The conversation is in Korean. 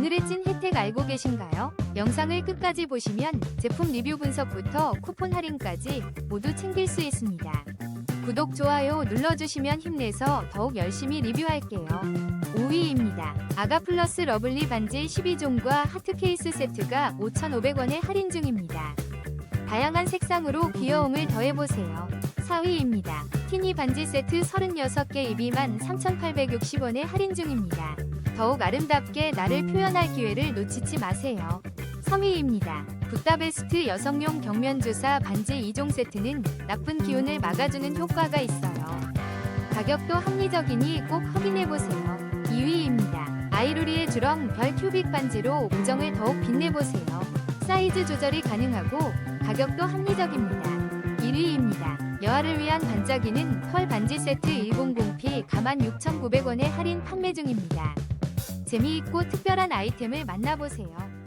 오늘의 찐 혜택 알고 계신가요? 영상을 끝까지 보시면 제품 리뷰 분석부터 쿠폰 할인까지 모두 챙길 수 있습니다. 구독, 좋아요 눌러주시면 힘내서 더욱 열심히 리뷰할게요. 5위입니다. 아가플러스 러블리 반지 12종과 하트 케이스 세트가 5,500원에 할인 중입니다. 다양한 색상으로 귀여움을 더해보세요. 4위입니다. 티니 반지 세트 36개 2비만 3,860원에 할인 중입니다. 더욱 아름답게 나를 표현할 기회를 놓치지 마세요. 3위입니다. 굿다베스트 여성용 경면주사 반지 2종 세트는 나쁜 기운을 막아주는 효과가 있어요. 가격도 합리적이니 꼭 확인해보세요. 2위입니다. 아이루리의 주렁 별 큐빅 반지로 우정을 더욱 빛내보세요. 사이즈 조절이 가능하고 가격도 합리적입니다. 1위입니다. 여아를 위한 반짝이는 펄 반지 세트 100p 가만 6,900원에 할인 판매 중입니다. 재미있고 특별한 아이템을 만나보세요.